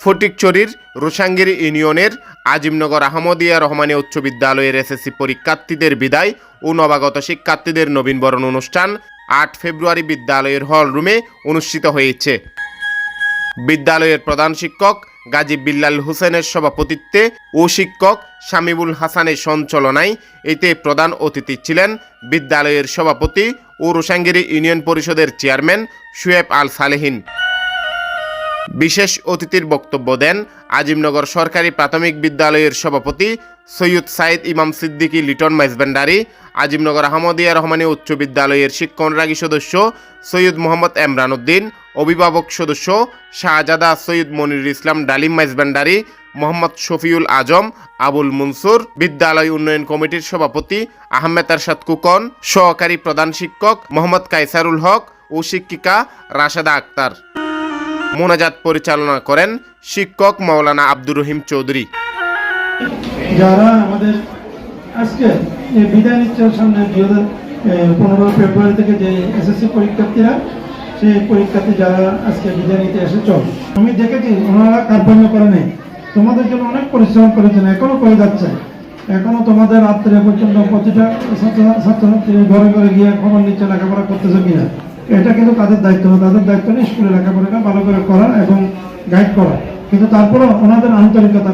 ফটিকচুরির রোসাঙ্গির ইউনিয়নের আজিমনগর আহমদিয়া রহমানী উচ্চ বিদ্যালয়ের এসএসসি পরীক্ষার্থীদের বিদায় ও নবাগত শিক্ষার্থীদের নবীনবরণ অনুষ্ঠান আট ফেব্রুয়ারি বিদ্যালয়ের হল রুমে অনুষ্ঠিত হয়েছে। বিদ্যালয়ের প্রধান শিক্ষক গাজী বিল্লাল হোসেনের সভাপতিত্বে ও শিক্ষক শামিবুল হাসানের সঞ্চালনায় এতে প্রধান অতিথি ছিলেন বিদ্যালয়ের সভাপতি ও রোসাঙ্গিরি ইউনিয়ন পরিষদের চেয়ারম্যান শুয়েব আল সালেহিন। বিশেষ অতিথির বক্তব্য দেন আজিমনগর সরকারি প্রাথমিক বিদ্যালয়ের সভাপতি সৈয়দ সাইদ ইমাম সিদ্দিকী, লিটন মাইজবেন্ডারি আজিমনগর আহমদিয়া রহমানী উচ্চ বিদ্যালয়ের শিক্ষণরাগী সদস্য সৈয়দ মোহাম্মদ এমরান উদ্দিন, অভিভাবক সদস্য শাহজাদা সৈয়দ মনির ইসলাম, ডালিম মাইজবেন্ডারি মোহাম্মদ শফিউল আজম, আবুল মনসুর, বিদ্যালয় উন্নয়ন কমিটির সভাপতি আহমেদ আরশাদ কুকন, সহকারী প্রধান শিক্ষক মোহাম্মদ কাইসারুল হক ও শিক্ষিকা রাশেদা আক্তার। মোনাজাত পরিচালনা করেন শিক্ষক মাওলানা আব্দুর রহিম চৌধুরী। যারা আমাদের আজকে বিদায় নিচ্ছে সামনে দুই হাজার পনেরো ফেব্রুয়ারি থেকে যে এসএসসি পরীক্ষার্থীরা, সেই পরীক্ষার্থী যারা আজকে বিদায় নিতে এসেছ, আমি দেখেছি ওনারা কার্পণ্য করে নেই। তোমাদের জন্য অনেক পরিশ্রম করেছেন, এখনও করে যাচ্ছে এখনও তোমাদের রাত্রে পর্যন্ত প্রতিটা ছাত্র ছাত্রছাত্রী ঘরে ঘরে গিয়ে খবর নিচ্ছে, লেখাপড়া করতেছে কিনা। এটা কিন্তু তাদের দায়িত্ব না? তাদের দায়িত্ব নেই স্কুলে লেখাপড়াটা ভালো করে করা এবং গাইড করা। কিন্তু তারপরেও ওনাদের আন্তরিকতা